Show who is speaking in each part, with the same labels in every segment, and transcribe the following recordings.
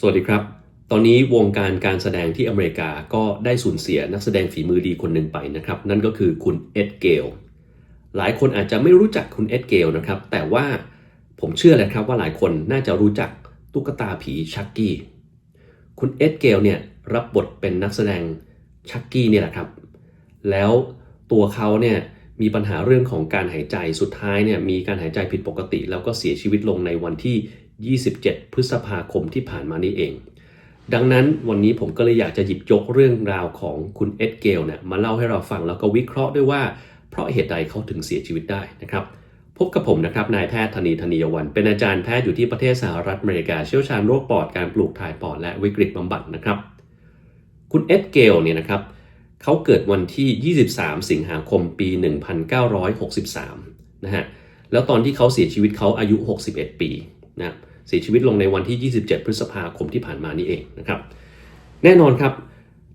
Speaker 1: สวัสดีครับ ตอนนี้วงการการแสดงที่อเมริกาก็ได้สูญเสียนักแสดงฝีมือดีคนหนึ่งไปนะครับ นั่นก็คือคุณเอ็ดเกล หลายคนอาจจะไม่รู้จักคุณเอ็ดเกลนะครับ แต่ว่าผมเชื่อเลยครับว่าหลายคนน่าจะรู้จักตุ๊กตาผีชักกี้ คุณเอ็ดเกลเนี่ยรับบทเป็นนักแสดงชักกี้เนี่ยแหละครับ แล้วตัวเขาเนี่ยมีปัญหาเรื่องของการหายใจ สุดท้ายเนี่ยมีการหายใจผิดปกติ แล้วก็เสียชีวิตลงในวันที่ 27 พฤษภาคมที่ผ่านมานี้เอง ดังนั้นวันนี้ผมก็เลยอยากจะหยิบยกเรื่องราวของคุณเอ็ดเกลเนี่ยมาเล่าให้เราฟังแล้วก็วิเคราะห์ด้วยว่า เพราะเหตุใดเขาถึงเสียชีวิตได้นะครับ พบกับผมนะครับนายแพทย์ธนีธนียวัน เป็นอาจารย์แพทย์อยู่ที่ประเทศสหรัฐอเมริกาเชี่ยวชาญโรคปอดการปลูกถ่ายปอดและวิกฤตบำบัดนะครับ คุณเอ็ดเกลเนี่ยนะครับเขาเกิดวันที่ 23 สิงหาคมปี 1963 นะฮะ แล้วตอนที่เขาเสียชีวิตเขาอายุ 61 ปีนะครับ เสียชีวิตลงในวันที่ 27 พฤษภาคมที่ผ่านมานี่เองนะครับแน่นอนครับ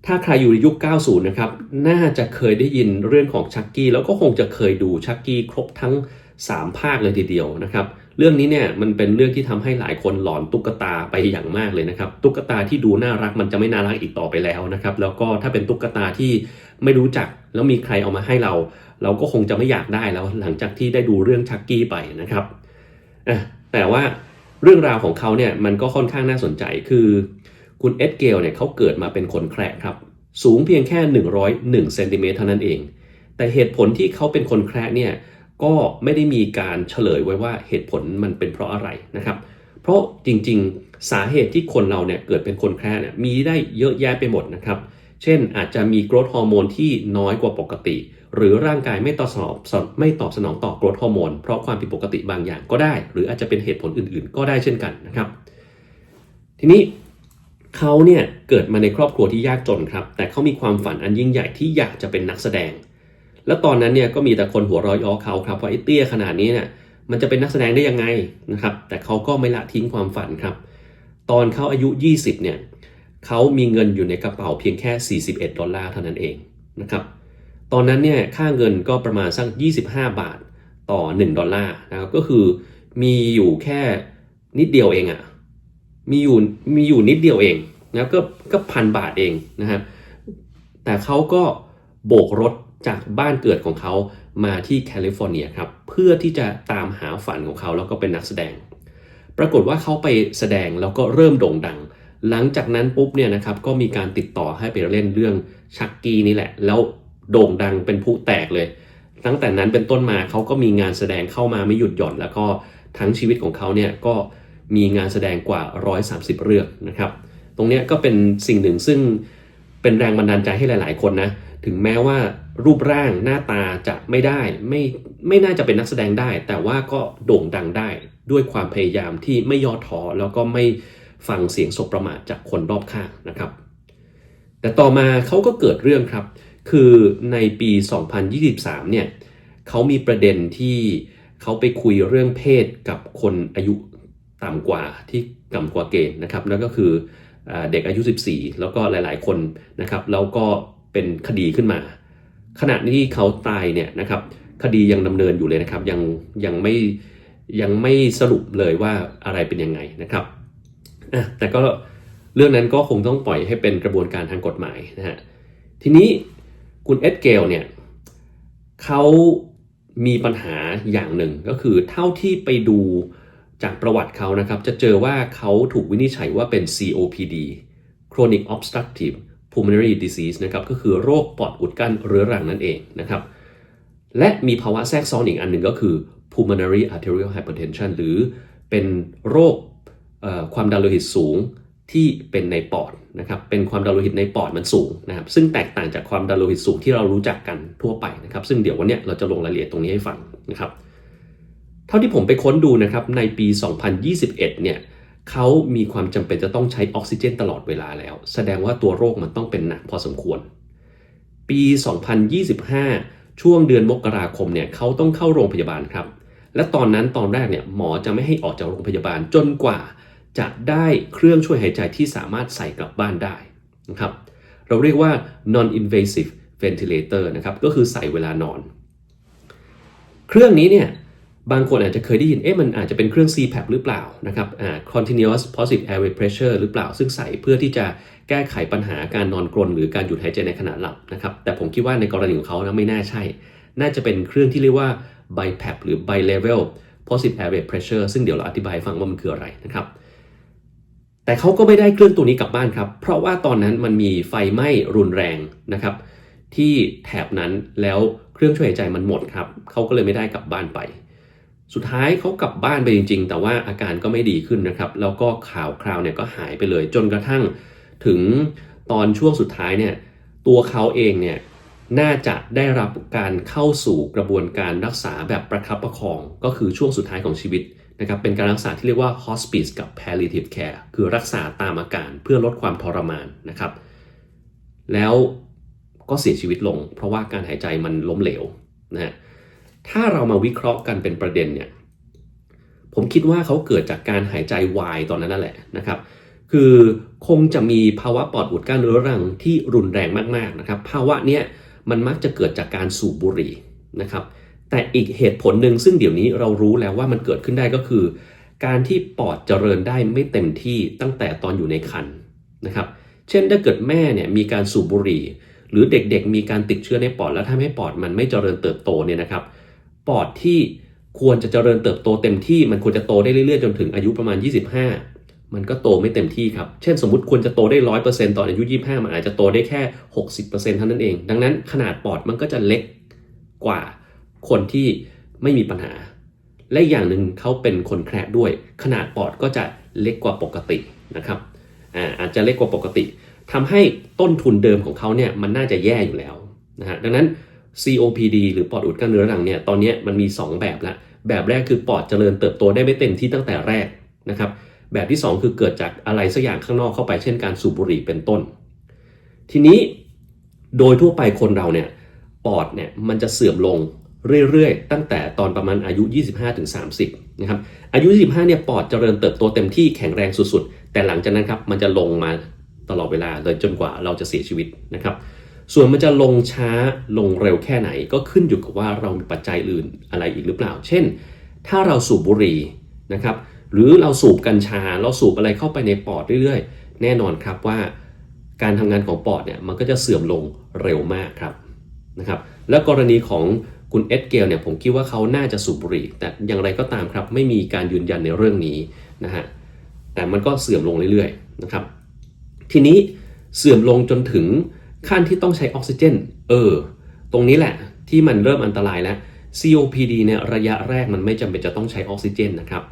Speaker 1: ถ้าใครอยู่ในยุค 90 นะครับ น่าจะเคยได้ยินเรื่องของชักกี้ แล้วก็คงจะเคยดูชักกี้ครบทั้ง 3 ภาคเลยทีเดียวนะครับเรื่องนี้เนี่ยมันเป็นเรื่องที่ทำให้หลายคนหลอนตุ๊กตาไปอย่างมากเลยนะครับ ตุ๊กตาที่ดูน่ารักมันจะไม่น่ารักอีกต่อไปแล้วนะครับ แล้วก็ถ้าเป็นตุ๊กตาที่ไม่รู้จักแล้วมีใครเอามาให้เรา เราก็คงจะไม่อยากได้แล้วหลังจากที่ได้ดูเรื่องชักกี้ไปนะครับแต่ว่า เรื่องราวของเขาเนี่ยมันก็ค่อนข้างน่าสนใจคือคุณเอ็ดเกลเนี่ยเขาเกิดมาเป็นคนแคระครับสูงเพียงแค่ 101เซนติเมตรเท่านั้นเอง แต่เหตุผลที่เขาเป็นคนแคระเนี่ยก็ไม่ได้มีการเฉลยไว้ว่าเหตุผลมันเป็นเพราะอะไรนะครับ เพราะจริงๆสาเหตุที่คนเราเนี่ยเกิดเป็นคนแคระเนี่ยมีได้เยอะแยะไปหมดนะครับ เช่นอาจจะมีโกรทฮอร์โมนที่น้อยกว่าปกติ หรือร่างกายไม่ตอบสนองไม่ตอบสนองต่อโกรทฮอร์โมนเพราะความผิดปกติบางอย่างก็ได้ หรืออาจจะเป็นเหตุผลอื่นๆ ก็ได้เช่นกันนะครับ ทีนี้เขาเนี่ยเกิดมาในครอบครัวที่ยากจนครับ แต่เขามีความฝันอันยิ่งใหญ่ที่อยากจะเป็นนักแสดง แล้วตอนนั้นเนี่ยก็มีแต่คนหัวร้อยอ้อเขาครับว่าไอ้เตี้ยขนาดนี้เนี่ยมันจะเป็นนักแสดงได้ยังไงนะครับ แต่เขาก็ไม่ละทิ้งความฝันครับ ตอนเขาอายุ 20เนี่ยเขามีเงินอยู่ในกระเป๋าเพียงแค่ 41 ดอลลาร์เท่านั้นเองนะครับ ตอนนั้นเนี่ยค่าเงินก็ประมาณสัก 25 บาทต่อ 1 ดอลลาร์นะครับก็คือมีอยู่แค่นิดเดียวเองอะ่ะมีอยู่มีอยู่นิดเดียวเองนะก็ก็พันบาทเองนะครับแต่เขาก็โบกรถจากบ้านเกิดของเขามาที่แคลิฟอร์เนียครับเพื่อที่จะตามหาฝันของเขาแล้วก็เป็นนักแสดง ปรากฏว่าเขาไปแสดงแล้วก็เริ่มโด่งดัง หลังจากนั้นปุ๊บเนี่ยนะครับก็มีการติดต่อให้ไปเล่นเรื่องชักกี้นี่แหละ แล้ว โด่งดังเป็นผู้แตกเลย ตั้งแต่นั้นเป็นต้นมาเขาก็มีงานแสดงเข้ามาไม่หยุดหย่อน แล้วก็ทั้งชีวิตของเขาเนี่ยก็มีงานแสดงกว่า 130 เรื่องนะครับ ตรงนี้ก็เป็นสิ่งหนึ่งซึ่งเป็นแรงบันดาลใจให้หลาย ๆ คนนะ ถึงแม้ว่ารูปร่างหน้าตาจะไม่ได้ไม่ไม่น่าจะเป็นนักแสดงได้ แต่ว่าก็โด่งดังได้ด้วยความพยายามที่ไม่ย่อท้อแล้วก็ไม่ฟังเสียงสบประมาทจากคนรอบข้างนะครับ แต่ต่อมาเขาก็เกิดเรื่องครับ คือในปี 2023 เนี่ยเขามีประเด็นที่เขาไปคุยเรื่องเพศกับคนอายุต่ำกว่าที่ต่ำกว่าเกณฑ์นะครับนั่นก็คือเด็กอายุ 14 แล้วก็หลายๆคนนะครับ แล้วก็เป็นคดีขึ้นมา ขณะที่เขาตายเนี่ยนะครับคดียังดำเนินอยู่เลยนะครับ ยังยังไม่ยังไม่สรุปเลยว่าอะไรเป็นยังไงนะครับแต่ก็เรื่องนั้นก็คงต้องปล่อยให้เป็นกระบวนการทางกฎหมายนะฮะทีนี้ คุณเอ็ดเกลเนี่ยเขามีปัญหาอย่างหนึ่งก็คือเท่าที่ไปดูจากประวัติเขานะครับ จะเจอว่าเขาถูกวินิจฉัยว่าเป็น COPD chronic obstructive pulmonary disease นะครับก็คือโรคปอดอุดกั้นเรื้อรังนั่นเองนะครับ และมีภาวะแทรกซ้อนอีกอันหนึ่งก็คือ pulmonary arterial hypertension หรือเป็นโรคความดันโลหิตสูงที่เป็นในปอด นะครับเป็นความดันโลหิตในปอดมันสูงนะครับซึ่งแตกต่างจากความดันโลหิตสูงที่เรารู้จักกันทั่วไปนะครับซึ่งเดี๋ยววันนี้เราจะลงรายละเอียดตรงนี้ให้ฟังนะครับเท่าที่ผมไปค้นดูนะครับในปี 2021 เนี่ยเขามีความจำเป็นจะต้องใช้ออกซิเจนตลอดเวลาแล้ว แสดงว่าตัวโรคมันต้องเป็นหนักพอสมควร ปี 2025 ช่วงเดือนมกราคมเนี่ยเขาต้องเข้าโรงพยาบาลครับ และตอนนั้นตอนแรกเนี่ยหมอจะไม่ให้ออกจากโรงพยาบาลจนกว่า จะได้เครื่องช่วยหายใจที่สามารถใส่กลับบ้านได้นะครับ เราเรียกว่า non invasive ventilator นะครับก็คือใส่เวลานอน เครื่องนี้เนี่ยบางคนอาจจะเคยได้ยิน เอ๊ะมันอาจจะเป็นเครื่อง CPAP หรือเปล่านะครับอ่า continuous positive airway pressure หรือเปล่า ซึ่งใส่เพื่อที่จะแก้ไขปัญหาการนอนกรน หรือการหยุดหายใจในขณะหลับนะครับ แต่ผมคิดว่าในกรณีของเขานะไม่น่าใช่ น่าจะเป็นเครื่องที่เรียกว่า BiPAP หรือ Bi-level positive airway pressure ซึ่งเดี๋ยวเราอธิบายฟังว่ามันคืออะไรนะครับ แต่เขาก็ไม่ได้เครื่องตัวนี้กลับบ้านครับ เพราะว่าตอนนั้นมันมีไฟไหม้รุนแรงนะครับ ที่แถบนั้นแล้วเครื่องช่วยหายใจมันหมดครับเขาก็เลยไม่ได้กลับบ้านไป สุดท้ายเขากลับบ้านไปจริง ๆ แต่ว่าอาการก็ไม่ดีขึ้นนะครับ แล้วก็ข่าวคราวเนี่ยก็หายไปเลย จนกระทั่งถึงตอนช่วงสุดท้ายเนี่ยตัวเขาเองเนี่ยน่าจะได้รับการเข้าสู่กระบวนการรักษาแบบประคับประคอง ก็คือช่วงสุดท้ายของชีวิต นะครับเป็นการรักษาที่เรียกว่า hospice กับ palliative care คือรักษาตามอาการเพื่อลดความทรมานนะครับ แล้วก็เสียชีวิตลง เพราะว่าการหายใจมันล้มเหลวนะฮะถ้าเรามาวิเคราะห์กันเป็นประเด็นเนี่ยผมคิดว่าเขาเกิดจากการหายใจวายตอนนั้นนั่นแหละนะครับ คือคงจะมีภาวะปอดอุดกั้นเรื้อรังที่รุนแรงมากๆนะครับ ภาวะเนี้ยมันมักจะเกิดจากการสูบบุหรี่นะครับ แต่อีกเหตุผลหนึ่งซึ่งเดี๋ยวนี้เรารู้แล้วว่ามันเกิดขึ้นได้ก็คือ การที่ปอดเจริญได้ไม่เต็มที่ตั้งแต่ตอนอยู่ในครรภ์นะครับ เช่นถ้าเกิดแม่เนี่ยมีการสูบบุหรี่ หรือเด็กๆ มีการติดเชื้อในปอดแล้วทำให้ปอดมันไม่เจริญเติบโตเนี่ยนะครับ ปอดที่ควรจะเจริญเติบโตเต็มที่มันควรจะโตได้เรื่อยๆจนถึงอายุประมาณ 25 มันก็โตไม่เต็มที่ครับ เช่นสมมติควรจะโตได้100%ตอนอายุ 25 มันอาจจะโตได้แค่ 60%เท่านั้นเอง ดังนั้นขนาดปอดมันก็จะเล็กกว่า คนที่ไม่มีปัญหา และอย่างหนึ่งเขาเป็นคนแคระด้วย ขนาดปอดก็จะเล็กกว่าปกตินะครับอ่าอาจจะเล็กกว่าปกติทำให้ต้นทุนเดิมของเขาเนี่ยมันน่าจะแย่อยู่แล้วนะฮะดังนั้น COPD หรือปอดอุดกั้นเรื้อรังเนี่ยตอนนี้มันมี 2 แบบละแบบแรกคือปอดเจริญเติบโตได้ไม่เต็มที่ตั้งแต่แรกนะครับแบบที่ 2 คือเกิดจากอะไรสักอย่างข้างนอกเข้าไปเช่นการสูบบุหรี่เป็นต้น ทีนี้โดยทั่วไปคนเราเนี่ยปอดเนี่ยมันจะเสื่อมลง เรื่อยๆ ตั้งแต่ตอนประมาณอายุ 25-30 นะครับ อายุ 25 เนี่ยปอดเจริญเติบโตเต็มที่แข็งแรงสุดๆ แต่หลังจากนั้นครับมันจะลงมาตลอดเวลาเลยจนกว่าเราจะเสียชีวิตนะครับ ส่วนมันจะลงช้าลงเร็วแค่ไหน ก็ขึ้นอยู่กับว่าเรามีปัจจัยอื่นอะไรอีกหรือเปล่า เช่น ถ้าเราสูบบุหรี่นะครับหรือเราสูบกัญชาเราสูบอะไรเข้าไปในปอดเรื่อยๆ แน่นอนครับว่าการทำงานของปอดเนี่ยมันก็จะเสื่อมลงเร็วมากครับนะครับและกรณีของ คุณเอ็ดเกลเนี่ยผมคิดว่าเขาน่าจะสูบบุหรี่แต่อย่างไรก็ตามครับไม่มีการยืนยันในเรื่องนี้นะฮะแต่มันก็เสื่อมลงเรื่อยๆนะครับทีนี้เสื่อมลงจนถึงขั้นที่ต้องใช้ออกซิเจนเออตรงนี้แหละที่มันเริ่มอันตรายแล้ว COPD เนี่ยระยะแรกมันไม่จำเป็นจะต้องใช้ออกซิเจนนะครับ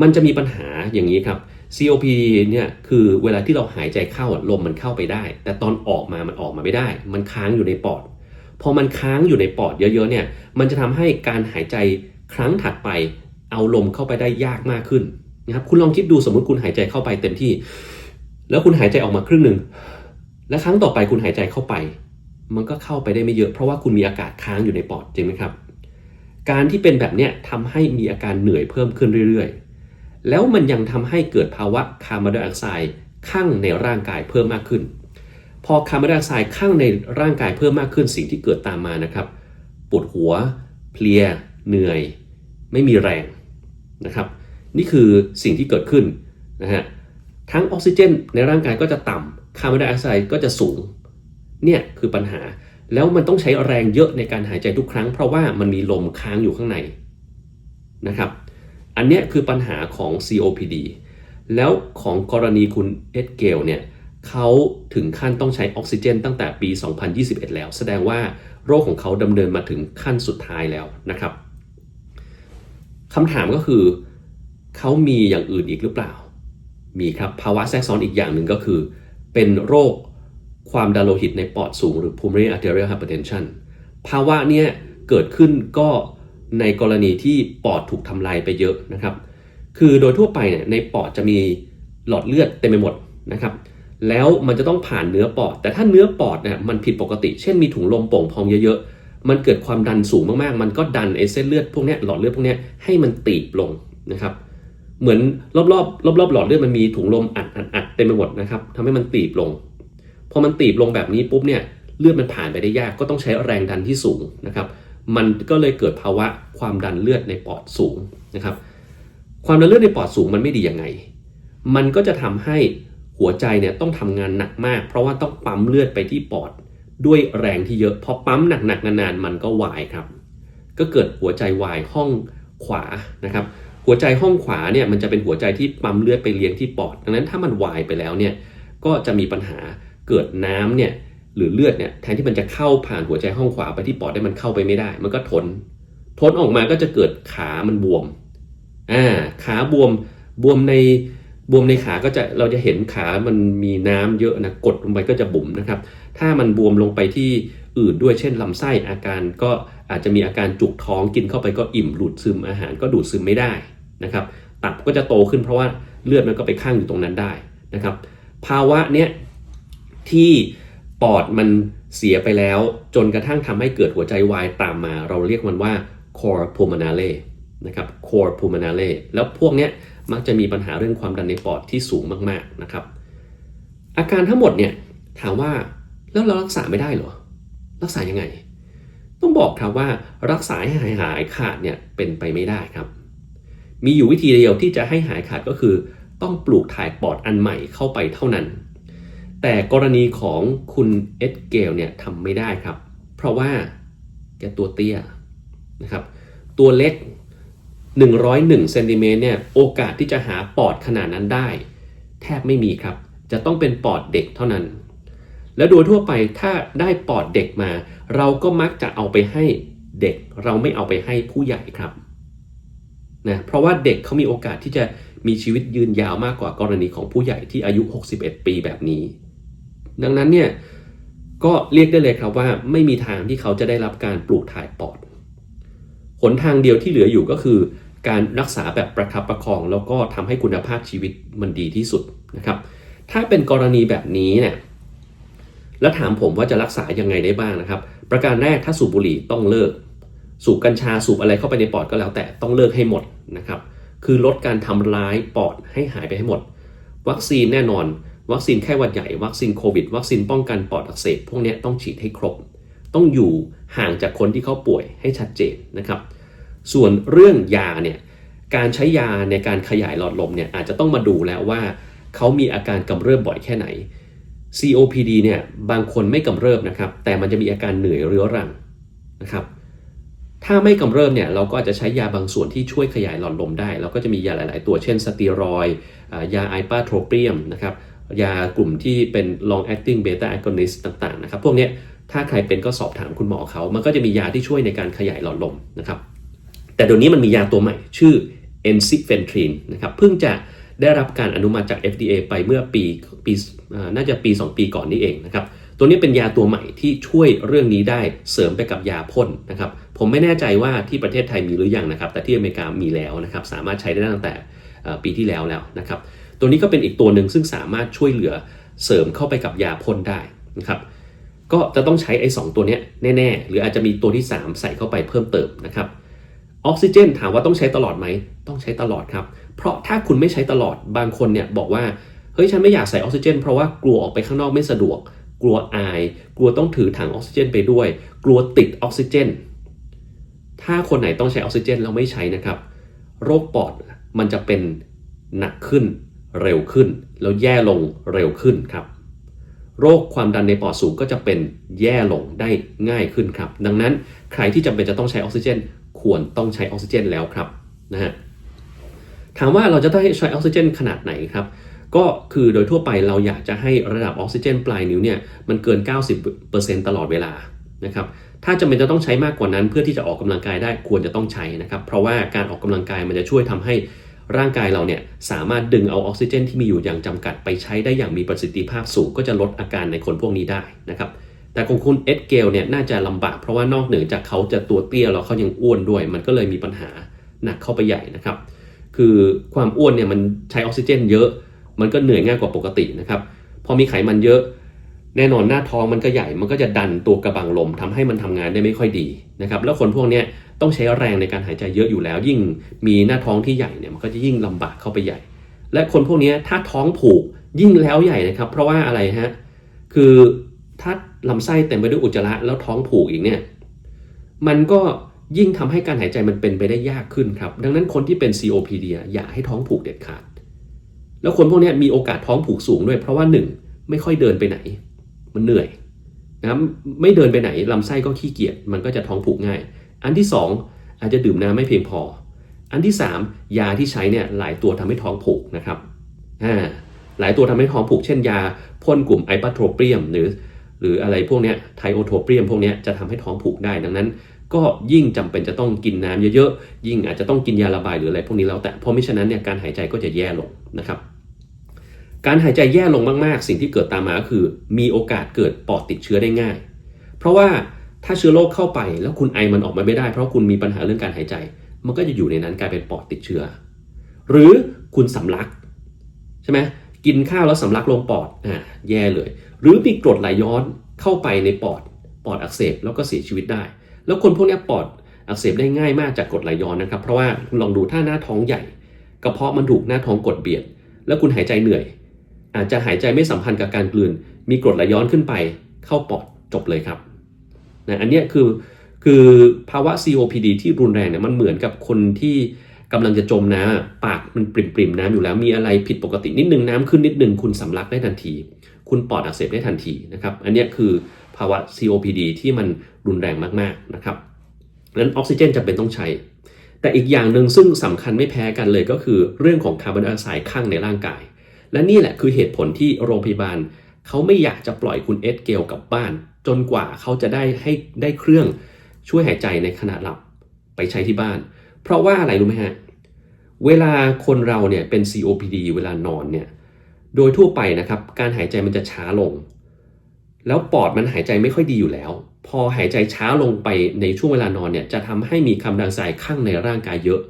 Speaker 1: มันจะมีปัญหาอย่างนี้ครับ COPD เนี่ยคือเวลาที่เราหายใจเข้าลมมันเข้าไปได้ แต่ตอนออกมามันออกมาไม่ได้ มันค้างอยู่ในปอด พอมันค้างอยู่ในปอดเยอะๆเนี่ย มันจะทำให้การหายใจครั้งถัดไป เอาลมเข้าไปได้ยากมากขึ้นนะครับคุณลองคิดดูสมมติคุณหายใจเข้าไปเต็มที่ แล้วคุณหายใจออกมาครึ่งหนึ่งและครั้งต่อไปคุณหายใจเข้าไป มันก็เข้าไปได้ไม่เยอะ เพราะว่าคุณมีอากาศค้างอยู่ในปอดจริงไหมครับ การที่เป็นแบบเนี้ยทำให้มีอาการเหนื่อยเพิ่มขึ้นเรื่อยๆ แล้วมันยังทำให้เกิดภาวะคาร์บอนไดออกไซด์ข้างในร่างกายเพิ่มมากขึ้น พอคาร์บอนไดออกไซด์ข้างในร่างกายเพิ่มมากขึ้นสิ่งที่เกิดตามมานะครับ ปวดหัว เพลีย เหนื่อย ไม่มีแรงนะครับ นี่คือสิ่งที่เกิดขึ้นนะฮะ ทั้งออกซิเจนในร่างกายก็จะต่ำคาร์บอนไดออกไซด์ก็จะสูง เนี่ยคือปัญหา แล้วมันต้องใช้แรงเยอะในการหายใจทุกครั้ง เพราะว่ามันมีลมค้างอยู่ข้างในนะครับ อันนี้คือปัญหาของ COPD แล้วของกรณีคุณเอ็ดเกลเนี่ย เขาถึงขั้นต้องใช้ออกซิเจนตั้งแต่ปี 2021 แล้ว แสดงว่าโรคของเขาดำเนินมาถึงขั้นสุดท้ายแล้วนะครับคำถามก็คือเขามีอย่างอื่นอีกหรือเปล่า มีครับภาวะแทรกซ้อนอีกอย่างหนึ่งก็คือ เป็นโรคความดันโลหิตในปอดสูงหรือ pulmonary arterial hypertension ภาวะเนี้ยเกิดขึ้นก็ในกรณีที่ปอดถูกทำลายไปเยอะนะครับ คือโดยทั่วไปเนี่ยในปอดจะมีหลอดเลือดเต็มไปหมดนะครับ แล้วมันจะต้องผ่านเนื้อปอด แต่ถ้าเนื้อปอดเนี่ยมันผิดปกติ เช่นมีถุงลมโป่งพองเยอะๆ มันเกิดความดันสูงมากๆ มันก็ดันไอ้เส้นเลือดพวกนี้หลอดเลือดพวกนี้ให้มันตีบลงนะครับ เหมือนรอบๆรอบๆหลอดเลือดมันมีถุงลมอัดอัดอัดเต็มไปหมดนะครับทำให้มันตีบลง พอมันตีบลงแบบนี้ปุ๊บเนี่ยเลือดมันผ่านไปได้ยากก็ต้องใช้แรงดันที่สูงนะครับ มันก็เลยเกิดภาวะความดันเลือดในปอดสูงนะครับ ความดันเลือดในปอดสูงมันไม่ดียังไง มันก็จะทำให้ หัวใจเนี่ยต้องทำงานหนักมาก เพราะว่าต้องปั๊มเลือดไปที่ปอดด้วยแรงที่เยอะพอปั๊มหนักๆนานๆมันก็วายครับ ก็เกิดหัวใจวายห้องขวานะครับ หัวใจห้องขวาเนี่ยมันจะเป็นหัวใจที่ปั๊มเลือดไปเลี้ยงที่ปอด ดังนั้นถ้ามันวายไปแล้วเนี่ยก็จะมีปัญหาเกิดน้ำเนี่ยหรือเลือดเนี่ยแทนที่มันจะเข้าผ่านหัวใจห้องขวาไปที่ปอดได้มันเข้าไปไม่ได้ มันก็ทน ทนออกมาก็จะเกิดขามันบวมอ่าขาบวมบวมใน บวมในขาก็จะเราจะเห็นขามันมีน้ำเยอะนะกดลงไปก็จะบุ๋มนะครับ ถ้ามันบวมลงไปที่อื่นด้วยเช่นลำไส้อาการก็อาจจะมีอาการจุกท้องกินเข้าไปก็อิ่มดูดซึมอาหารก็ดูดซึมไม่ได้นะครับตับก็จะโตขึ้นเพราะว่าเลือดมันก็ไปข้างอยู่ตรงนั้นได้นะครับ ภาวะเนี้ยที่ปอดมันเสียไปแล้ว จนกระทั่งทำให้เกิดหัวใจวายตามมา เราเรียกมันว่า core pulmonale นะครับ core pulmonale แล้วพวกเนี้ย มักจะมีปัญหาเรื่องความดันในปอดที่สูงมากๆนะครับ อาการทั้งหมดเนี่ยถามว่าแล้วเรารักษาไม่ได้หรอ รักษายังไง ต้องบอกครับว่ารักษาให้หายหายขาดเนี่ยเป็นไปไม่ได้ครับ มีอยู่วิธีเดียวที่จะให้หายขาดก็คือ ต้องปลูกถ่ายปอดอันใหม่เข้าไปเท่านั้น แต่กรณีของคุณเอ็ดเกลเนี่ยทำไม่ได้ครับ เพราะว่าแกตัวเตี้ยนะครับ ตัวเล็ก 101เซนติเมตรเนี่ยโอกาสที่จะหาปอดขนาดนั้นได้ แทบไม่มีครับ จะต้องเป็นปอดเด็กเท่านั้น แล้วโดยทั่วไปถ้าได้ปอดเด็กมา เราก็มักจะเอาไปให้เด็กเราไม่เอาไปให้ผู้ใหญ่ครับนะเพราะว่าเด็กเขามีโอกาสที่จะมีชีวิตยืนยาวมากกว่ากรณีของผู้ใหญ่ที่อายุ 61 ปีแบบนี้ ดังนั้นเนี่ยก็เรียกได้เลยครับว่าไม่มีทางที่เขาจะได้รับการปลูกถ่ายปอด หนทางเดียวที่เหลืออยู่ก็คือ การรักษาแบบประคับประคอง แล้วก็ทำให้คุณภาพชีวิตมันดีที่สุดนะครับ ถ้าเป็นกรณีแบบนี้เนี่ยแล้วถามผมว่าจะรักษายังไงได้บ้างนะครับ ประการแรกถ้าสูบบุหรี่ต้องเลิก สูบกัญชาสูบอะไรเข้าไปในปอดก็แล้วแต่ต้องเลิกให้หมดนะครับ คือลดการทำร้ายปอดให้หายไปให้หมด วัคซีนแน่นอน วัคซีนไข้หวัดใหญ่วัคซีนโควิด วัคซีนป้องกันปอดอักเสบพวกนี้ต้องฉีดให้ครบ ต้องอยู่ห่างจากคนที่เขาป่วยให้ชัดเจนนะครับ ส่วนเรื่องยาเนี่ยการใช้ยาในการขยายหลอดลมเนี่ยอาจจะต้องมาดูแล้วว่าเขามีอาการกำเริบบ่อยแค่ไหน COPD เนี่ยบางคนไม่กำเริบนะครับ แต่มันจะมีอาการเหนื่อยเรื้อรังนะครับถ้าไม่กำเริบเนี่ยเราก็อาจจะใช้ยาบางส่วนที่ช่วยขยายหลอดลมได้ เราก็จะมียาหลาย ๆ ตัวเช่นสเตียรอยยาไอปาโทรเปียมนะครับยากลุ่มที่เป็น long acting beta agonist ต่าง ๆ นะครับ พวกนี้ถ้าใครเป็นก็สอบถามคุณหมอเขา มันก็จะมียาที่ช่วยในการขยายหลอดลมนะครับ แต่เดี๋ยวนี้มันมียาตัวใหม่ชื่อ ensifentrine นะครับเพิ่งจะได้รับการอนุมัติจาก FDA ไปเมื่อปีปีน่าจะปี 2 ปีก่อนนี้เองนะครับตัวนี้เป็นยาตัวใหม่ที่ช่วยเรื่องนี้ได้เสริมไปกับยาพ่นนะครับผมไม่แน่ใจว่าที่ประเทศไทยมีหรือยังนะครับแต่ที่อเมริกามีแล้วนะครับสามารถใช้ได้ตั้งแต่ปีที่แล้วแล้วนะครับตัวนี้ก็เป็นอีกตัวหนึ่งซึ่งสามารถช่วยเหลือเสริมเข้าไปกับยาพ่นได้นะครับก็จะต้องใช้ไอ้สองตัวนี้แน่ ๆ หรืออาจจะมีตัวที่ 3 ใส่เข้าไปเพิ่มเติมนะครับ ออกซิเจนถามว่าต้องใช้ตลอดไหม ต้องใช้ตลอดครับ เพราะถ้าคุณไม่ใช้ตลอดบางคนเนี่ยบอกว่า เฮ้ยฉันไม่อยากใส่ออกซิเจน เพราะว่ากลัวออกไปข้างนอกไม่สะดวก กลัวอาย กลัวต้องถือถังออกซิเจน ไปด้วย กลัวติดออกซิเจน ถ้าคนไหนต้องใช้ออกซิเจน แล้วไม่ใช้นะครับ โรคปอดมันจะเป็นหนักขึ้น เร็วขึ้น แล้วแย่ลงเร็วขึ้นครับ โรคความดันในปอดสูงก็จะเป็นแย่ลงได้ง่ายขึ้นครับ ดังนั้นใครที่จำเป็นจะต้องใช้ออกซิเจน ควรต้องใช้ออกซิเจนแล้วครับนะฮะถามว่าเราจะต้องใช้ออกซิเจนขนาดไหนครับก็คือโดยทั่วไปเราอยากจะให้ระดับออกซิเจนปลายนิ้วเนี่ยมันเกิน 90%ตลอดเวลานะครับถ้าจำเป็นจะต้องใช้มากกว่านั้นเพื่อที่จะออกกำลังกายได้ควรจะต้องใช้นะครับ เพราะว่าการออกกำลังกายมันจะช่วยทำให้ร่างกายเราเนี่ยสามารถดึงเอาออกซิเจนที่มีอยู่อย่างจำกัดไปใช้ได้อย่างมีประสิทธิภาพสูง ก็จะลดอาการในคนพวกนี้ได้นะครับ แต่ของคุณเอ็ดเกลเนี่ยน่าจะลำบากเพราะว่านอกเหนือจากเขาจะตัวเตี้ยแล้วเขายังอ้วนด้วย มันก็เลยมีปัญหาหนักเข้าไปใหญ่นะครับ คือความอ้วนเนี่ยมันใช้ออกซิเจนเยอะ มันก็เหนื่อยง่ายกว่าปกตินะครับ พอมีไขมันเยอะ แน่นอนหน้าท้องมันก็ใหญ่ มันก็จะดันตัวกระบังลมทำให้มันทำงานได้ไม่ค่อยดีนะครับ แล้วคนพวกนี้ต้องใช้แรงในการหายใจเยอะอยู่แล้ว ยิ่งมีหน้าท้องที่ใหญ่เนี่ยมันก็จะยิ่งลำบากเข้าไปใหญ่ และคนพวกนี้ถ้าท้องผูกยิ่งแล้วใหญ่นะครับ เพราะว่าอะไรฮะ คือถ้า ลำไส้เต็มไปด้วยอุจจาระแล้วท้องผูกอีกเนี่ย มันก็ยิ่งทำให้การหายใจมันเป็นไปได้ยากขึ้นครับ ดังนั้นคนที่เป็น COPD อย่าให้ท้องผูกเด็ดขาด แล้วคนพวกนี้มีโอกาสท้องผูกสูงด้วย เพราะว่าหนึ่งไม่ค่อยเดินไปไหน มันเหนื่อยนะครับไม่เดินไปไหนลำไส้ก็ขี้เกียจมันก็จะท้องผูกง่าย อันที่สองอาจจะดื่มน้ำไม่เพียงพอ อันที่สามยาที่ใช้เนี่ยหลายตัวทำให้ท้องผูกนะครับอ่าหลายตัวทำให้ท้องผูกเช่นยาพ่นกลุ่มไอปาโทรเปียมหรือ หรืออะไรพวกเนี้ยไทโอโทเปียมพวกเนี้ยจะทำให้ท้องผูกได้ดังนั้น ก็ยิ่งจำเป็นจะต้องกินน้ำเยอะๆ ยิ่งอาจจะต้องกินยาระบายหรืออะไรพวกนี้แล้วแต่เพราะไม่ฉะนั้นเนี่ยการหายใจก็จะแย่ลงนะครับ การหายใจแย่ลงมากๆ สิ่งที่เกิดตามมาก็คือ มีโอกาสเกิดปอดติดเชื้อได้ง่าย เพราะว่าถ้าเชื้อโรคเข้าไปแล้วคุณไอมันออกมาไม่ได้ เพราะคุณมีปัญหาเรื่องการหายใจ มันก็จะอยู่ในนั้นกลายเป็นปอดติดเชื้อ หรือคุณสำลักใช่ไหม กินข้าวแล้วสำลักลงปอดอ่าแย่เลย หรือมีกรดไหลย้อนเข้าไปในปอด ปอดอักเสบแล้วก็เสียชีวิตได้ แล้วคนพวกนี้ปอดอักเสบได้ง่ายมากจากกรดไหลย้อนนะครับ เพราะว่าคุณลองดูถ้าหน้าท้องใหญ่กระเพาะมันถูกหน้าท้องกดเบียด แล้วคุณหายใจเหนื่อย อาจจะหายใจไม่สัมพันธ์กับการกลืน มีกรดไหลย้อนขึ้นไป เข้าปอดจบเลยครับนะอันนี้คือคือภาวะ COPD ที่รุนแรงเนี่ยมันเหมือนกับคนที่ กำลังจะจมน้ำปากมันปริ่มๆน้ำอยู่แล้วมีอะไรผิดปกตินิดนึงน้ำขึ้นนิดนึงคุณสำลักได้ทันที คุณปอดอักเสบได้ทันทีนะครับอันนี้คือภาวะ COPD ที่มันรุนแรงมากๆนะครับนั้นออกซิเจนจำเป็นต้องใช้ แต่อีกอย่างหนึ่งซึ่งสำคัญไม่แพ้กันเลยก็คือเรื่องของคาร์บอนไดออกไซด์ข้างในร่างกาย และนี่แหละคือเหตุผลที่โรงพยาบาลเขาไม่อยากจะปล่อยคุณเอสเกลกลับบ้าน จนกว่าเขาจะได้ให้ได้เครื่องช่วยหายใจในขณะหลับไปใช้ที่บ้าน เพราะว่าอะไรรู้ไหมฮะ เวลาคนเราเนี่ยเป็น COPD เวลานอนเนี่ย โดยทั่วไปนะครับ การหายใจมันจะช้าลง แล้วปอดมันหายใจไม่ค่อยดีอยู่แล้ว พอหายใจช้าลงไปในช่วงเวลานอนเนี่ย จะทำให้มีคาร์บอนไดออกไซด์ข้างในร่างกายเยอะ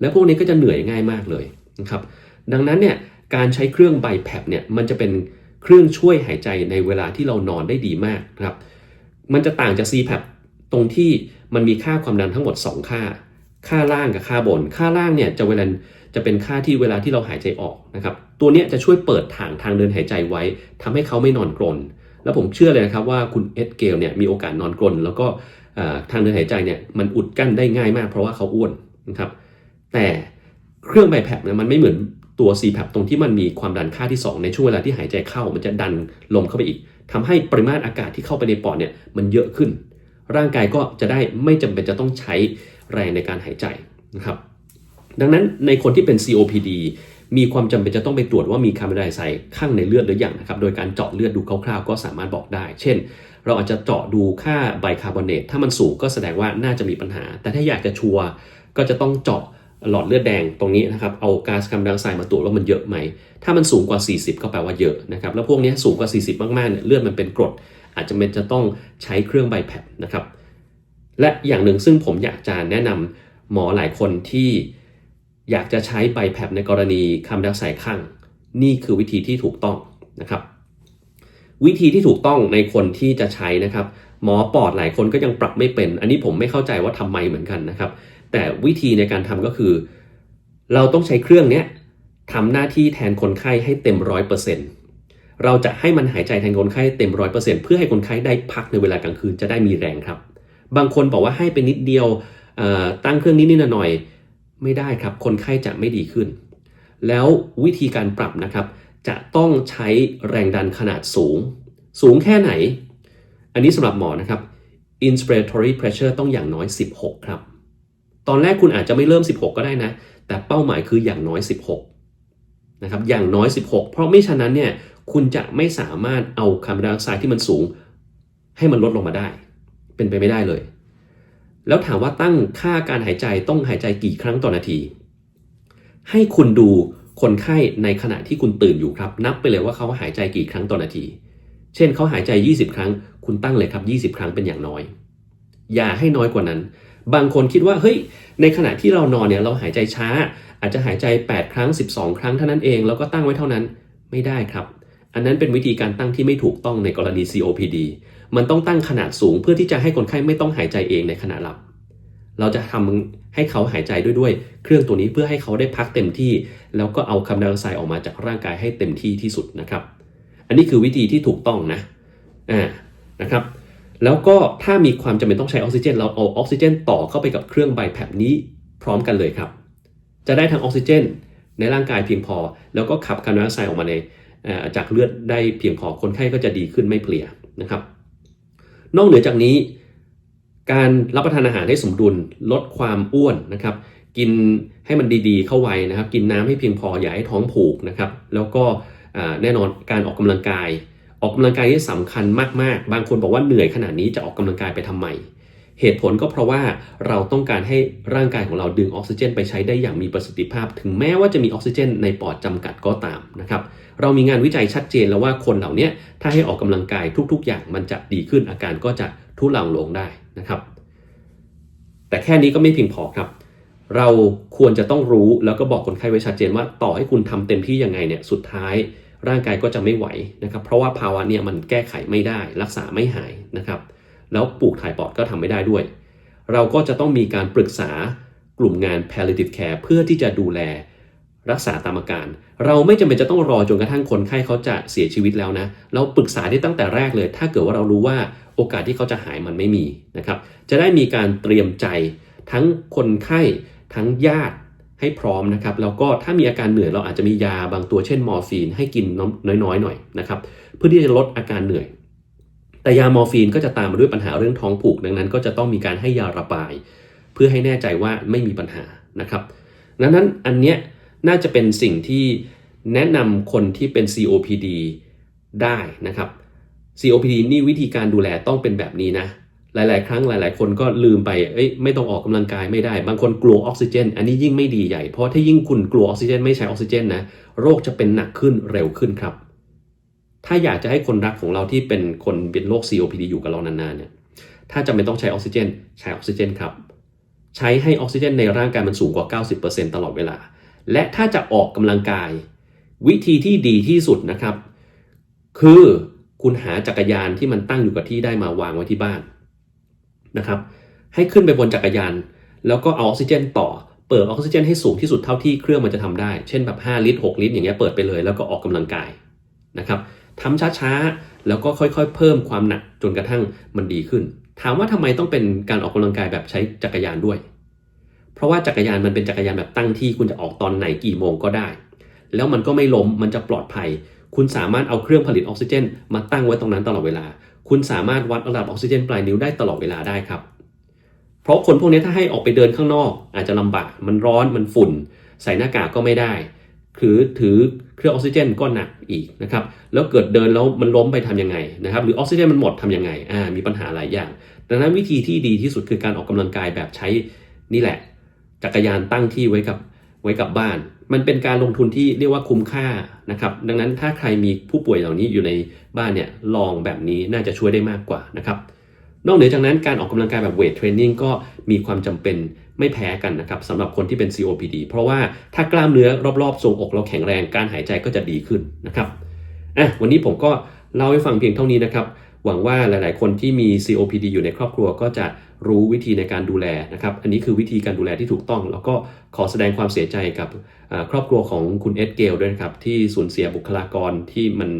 Speaker 1: และพวกนี้ก็จะเหนื่อยง่ายมากเลยนะครับ ดังนั้นเนี่ย การใช้เครื่องไบแพปเนี่ย มันจะเป็นเครื่องช่วยหายใจในเวลาที่เรานอนได้ดีมากนะครับ มันจะต่างจาก CPAP ตรงที่มันมีค่าความดันทั้งหมด 2 ค่า ค่าล่างกับค่าบน ค่าล่างเนี่ยจะเวลาจะเป็นค่าที่เวลาที่เราหายใจออกนะครับ ตัวเนี้ยจะช่วยเปิดทางทางเดินหายใจไว้ทำให้เขาไม่นอนกรน แล้วผมเชื่อเลยนะครับว่าคุณเอ็ดเกลเนี่ยมีโอกาสนอนกรน แล้วก็ทางเดินหายใจเนี่ยมันอุดกั้นได้ง่ายมากเพราะว่าเขาอ้วนนะครับ แต่เครื่องไบแพปเนี่ยมันไม่เหมือนตัว CPAP ตรงที่มันมีความดันค่าที่ 2 ในช่วงเวลาที่หายใจเข้า มันจะดันลมเข้าไปอีกทำให้ปริมาตรอากาศที่เข้าไปในปอดเนี่ยมันเยอะขึ้น ร่างกายก็จะได้ไม่จำเป็นจะต้องใช้ แรงในการหายใจนะครับดังนั้นในคนที่เป็น COPD มีความจำเป็นจะต้องไปตรวจว่ามีคาร์บอนไดออกไซด์ข้างในเลือดหรือยังนะครับ โดยการเจาะเลือดดูคร่าวๆ ก็สามารถบอกได้ เช่น เราอาจจะเจาะดูค่าไบคาร์บอเนต ถ้ามันสูงก็แสดงว่าน่าจะมีปัญหา แต่ถ้าอยากจะชัวร์ก็จะต้องเจาะหลอดเลือดแดงตรงนี้นะครับ เอาก๊าซคาร์บอนไดออกไซด์มาตรวจว่ามันเยอะไหม ถ้ามันสูงกว่า 40 ก็แปลว่าเยอะนะครับ แล้วพวกนี้สูงกว่า 40 มากๆเนี่ยเลือดมันเป็นกรด อาจจะเป็นจะต้องใช้เครื่องไบแพปนะครับ และอย่างหนึ่งซึ่งผมอยากจะแนะนำหมอหลายคนที่อยากจะใช้ไบแพปในกรณีคาร์บอนไดออกไซด์ข้าง นี่คือวิธีที่ถูกต้องนะครับ วิธีที่ถูกต้องในคนที่จะใช้นะครับ หมอปอดหลายคนก็ยังปรับไม่เป็น อันนี้ผมไม่เข้าใจว่าทำไมเหมือนกันนะครับ แต่วิธีในการทำก็คือ เราต้องใช้เครื่องเนี้ยทำหน้าที่แทนคนไข้ให้เต็มร้อยเปอร์เซ็นต์เราจะให้มันหายใจแทนคนไข้เต็มร้อยเปอร์เซ็นต์เพื่อให้คนไข้ได้พักในเวลากลางคืนจะได้มีแรงครับ บางคนบอกว่าให้ไปนิดเดียวตั้งเครื่องนิดๆหน่อยๆไม่ได้ครับ คนไข้จะไม่ดีขึ้น แล้ววิธีการปรับนะครับ จะต้องใช้แรงดันขนาดสูง สูงแค่ไหน อันนี้สำหรับหมอนะครับ inspiratory pressure ต้องอย่างน้อย 16 ครับ ตอนแรกคุณอาจจะไม่เริ่ม 16 ก็ได้นะ แต่เป้าหมายคืออย่างน้อย 16 นะครับ อย่างน้อย 16 เพราะไม่ฉะนั้นเนี่ย คุณจะไม่สามารถเอาคาร์บอนไดออกไซด์ที่มันสูง ให้มันลดลงมาได้ เป็นไปไม่ได้เลย แล้วถามว่าตั้งค่าการหายใจต้องหายใจกี่ครั้งต่อนาที ให้คุณดูคนไข้ในขณะที่คุณตื่นอยู่ครับ นับไปเลยว่าเขาหายใจกี่ครั้งต่อนาที เช่นเขาหายใจ 20 ครั้ง คุณตั้งเลยครับ 20 ครั้งเป็นอย่างน้อย อย่าให้น้อยกว่านั้น บางคนคิดว่าเฮ้ยในขณะที่เรานอนเนี่ยเราหายใจช้า อาจจะหายใจ 8 ครั้ง 12 ครั้งเท่านั้นเองแล้วก็ตั้งไว้เท่านั้นไม่ได้ครับ อันนั้นเป็นวิธีการตั้งที่ไม่ถูกต้องในกรณี COPD มันต้องตั้งขนาดสูงเพื่อที่จะให้คนไข้ไม่ต้องหายใจเองในขณะหลับ เราจะทำให้เขาหายใจด้วยด้วย เครื่องตัวนี้เพื่อให้เขาได้พักเต็มที่ แล้วก็เอาคาร์บอนไดออกไซด์ออกมาจากร่างกายให้เต็มที่ที่สุดนะครับ อันนี้คือวิธีที่ถูกต้องนะอ่านะครับ แล้วก็ถ้ามีความจำเป็นต้องใช้ออกซิเจน เราเอาออกซิเจน ต่อเข้าไปกับเครื่องไบแพปนี้พร้อมกันเลยครับ จะได้ทั้งออกซิเจน ในร่างกายเพียงพอ แล้วก็ขับคาร์บอนไดออกไซด์ออกมาในจากเลือดได้เพียงพอคนไข้ก็จะดีขึ้นไม่เพลียนะครับ นอกเหนือจากนี้ การรับประทานอาหารให้สมดุลลดความอ้วนนะครับ กินให้มันดีๆ เข้าไว้นะครับ กินน้ำให้เพียงพออย่าให้ท้องผูกนะครับ แล้วก็แน่นอนการออกกำลังกาย ออกกำลังกายนี่สำคัญมากๆ บางคนบอกว่าเหนื่อยขนาดนี้จะออกกำลังกายไปทำไม เหตุผลก็เพราะว่าเราต้องการให้ร่างกายของเราดึงออกซิเจน ไปใช้ได้อย่างมีประสิทธิภาพ ถึงแม้ว่าจะมีออกซิเจน ในปอดจำกัดก็ตามนะครับ เรามีงานวิจัยชัดเจนแล้วว่าคนเหล่านี้ถ้าให้ออกกำลังกายทุก ๆ อย่างมันจะดีขึ้นอาการก็จะทุเลาลงได้นะครับ แต่แค่นี้ก็ไม่เพียงพอครับเราควรจะต้องรู้แล้วก็บอกคนไข้ไว้ชัดเจนว่าต่อให้คุณทำเต็มที่ยังไงเนี่ยสุดท้ายร่างกายก็จะไม่ไหวนะครับ เพราะว่าภาวะเนี่ยมันแก้ไขไม่ได้ รักษาไม่หายนะครับ แล้วปลูกถ่ายปอดก็ทำไม่ได้ด้วย เราก็จะต้องมีการปรึกษากลุ่มงาน palliative care เพื่อที่จะดูแลรักษาตามอาการ เราไม่จำเป็นจะต้องรอจนกระทั่งคนไข้เขาจะเสียชีวิตแล้วนะ เราปรึกษาได้ตั้งแต่แรกเลย ถ้าเกิดว่าเรารู้ว่าโอกาสที่เขาจะหายมันไม่มีนะครับ จะได้มีการเตรียมใจทั้งคนไข้ทั้งญาติให้พร้อมนะครับ แล้วก็ถ้ามีอาการเหนื่อยเราอาจจะมียาบางตัวเช่นมอร์ฟีนให้กินน้อยๆหน่อยนะครับ เพื่อที่จะลดอาการเหนื่อย แต่ยามอร์ฟีนก็จะตามมาด้วยปัญหาเรื่องท้องผูก ดังนั้นก็จะต้องมีการให้ยาระบาย เพื่อให้แน่ใจว่าไม่มีปัญหานะครับดังนั้นอันเนี้ยน่าจะเป็นสิ่งที่แนะนำคนที่เป็น COPD ได้นะครับ COPD นี่วิธีการดูแลต้องเป็นแบบนี้นะ หลาย ๆ ครั้งหลาย ๆ คนก็ลืมไป เอ้ย ไม่ต้องออกกำลังกายไม่ได้ บางคนกลัวออกซิเจน อันนี้ยิ่งไม่ดีใหญ่ เพราะถ้ายิ่งคุณกลัวออกซิเจนไม่ใช้ออกซิเจนนะ โรคจะเป็นหนักขึ้นเร็วขึ้นครับ ถ้าอยากจะให้คนรักของเราที่เป็นคนเป็นโรค COPD อยู่กับเรานานๆเนี่ยถ้าจำเป็นต้องใช้ออกซิเจน ใช้ออกซิเจนครับ ใช้ให้ออกซิเจนในร่างกายมันสูงกว่า 90%ตลอดเวลา และถ้าจะออกกำลังกาย วิธีที่ดีที่สุดนะครับ คือคุณหาจักรยานที่มันตั้งอยู่กับที่ได้มาวางไว้ที่บ้านนะครับ ให้ขึ้นไปบนจักรยาน แล้วก็เอาออกซิเจนต่อ เปิดออกซิเจนให้สูงที่สุดเท่าที่เครื่องมันจะทำได้ เช่นแบบ 5 ลิตร 6 ลิตรอย่างเงี้ยเปิดไปเลย แล้วก็ออกกำลังกายนะครับ ทำช้าๆ แล้วก็ค่อยๆ เพิ่มความหนักจนกระทั่งมันดีขึ้น ถามว่าทำไมต้องเป็นการออกกำลังกายแบบใช้จักรยานด้วย เพราะว่าจักรยานมันเป็นจักรยานแบบตั้งที่คุณจะออกตอนไหนกี่โมงก็ได้ แล้วมันก็ไม่ล้มมันจะปลอดภัย คุณสามารถเอาเครื่องผลิตออกซิเจน มาตั้งไว้ตรงนั้นตลอดเวลา คุณสามารถวัดระดับออกซิเจนปลายนิ้วได้ตลอดเวลาได้ครับ เพราะคนพวกนี้ถ้าให้ออกไปเดินข้างนอก อาจจะลำบาก มันร้อนมันฝุ่น ใส่หน้ากากก็ไม่ได้ คือถือเครื่องออกซิเจนก็หนักอีกนะครับ แล้วเกิดเดินแล้วมันล้มไปทํำยังไงนะครับ หรือออกซิเจนมันหมดทํำยังไงอ่ามีปัญหาหลายอย่าง ดังนั้นวิธีที่ดีที่สุดคือการออกกำลังกายแบบใช้นี่แหละ จักรยานตั้งที่ไว้กับไว้กับบ้าน มันเป็นการลงทุนที่เรียกว่าคุ้มค่านะครับ ดังนั้นถ้าใครมีผู้ป่วยเหล่านี้อยู่ในบ้านเนี่ยลองแบบนี้น่าจะช่วยได้มากกว่านะครับนอกเหนือจากนั้นการออกกำลังกายแบบเวทเทรนนิ่งก็มีความจำเป็น ไม่แพ้กันนะครับสำหรับคนที่เป็น COPD เพราะว่าถ้ากล้ามเนื้อรอบๆทรงอกเราแข็งแรงการหายใจก็จะดีขึ้นนะครับอะวันนี้ผมก็เล่าให้ฟังเพียงเท่านี้นะครับ หวังว่าหลายๆ คนที่มี COPD อยู่ในครอบครัวก็จะรู้วิธีในการดูแลนะครับ อันนี้คือวิธีการดูแลที่ถูกต้อง แล้วก็ขอแสดงความเสียใจกับครอบครัวของคุณเอ็ดเกลด้วยนะครับ ที่สูญเสียบุคลากรที่มัน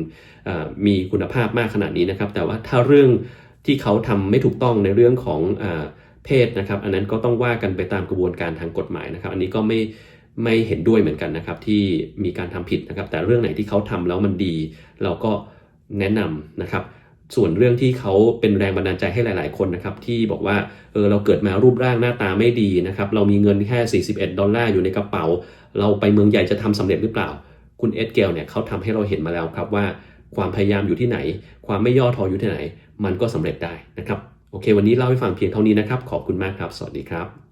Speaker 1: มีคุณภาพมากขนาดนี้นะครับ แต่ว่าถ้าเรื่องที่เขาทำไม่ถูกต้องในเรื่องของ เพศนะครับ อันนั้นก็ต้องว่ากันไปตามกระบวนการทางกฎหมายนะครับ อันนี้ก็ไม่ไม่เห็นด้วยเหมือนกันนะครับ ที่มีการทำผิดนะครับ แต่เรื่องไหนที่เขาทำแล้วมันดี เราก็แนะนำนะครับ ส่วนเรื่องที่เขาเป็นแรงบันดาลใจให้หลาย ๆ คนนะครับ ที่บอกว่าเออเราเกิดมารูปร่างหน้าตาไม่ดีนะครับ เรามีเงินแค่ 41 ดอลลาร์อยู่ในกระเป๋า เราไปเมืองใหญ่จะทำสำเร็จหรือเปล่า คุณเอ็ดเกลเนี่ยเขาทำให้เราเห็นมาแล้วครับว่าความพยายามอยู่ที่ไหน ความไม่ย่อท้ออยู่ที่ไหน มันก็สำเร็จได้นะครับ โอเค วันนี้เล่าให้ฟังเพียงเท่านี้นะครับ ขอบคุณมากครับ สวัสดีครับ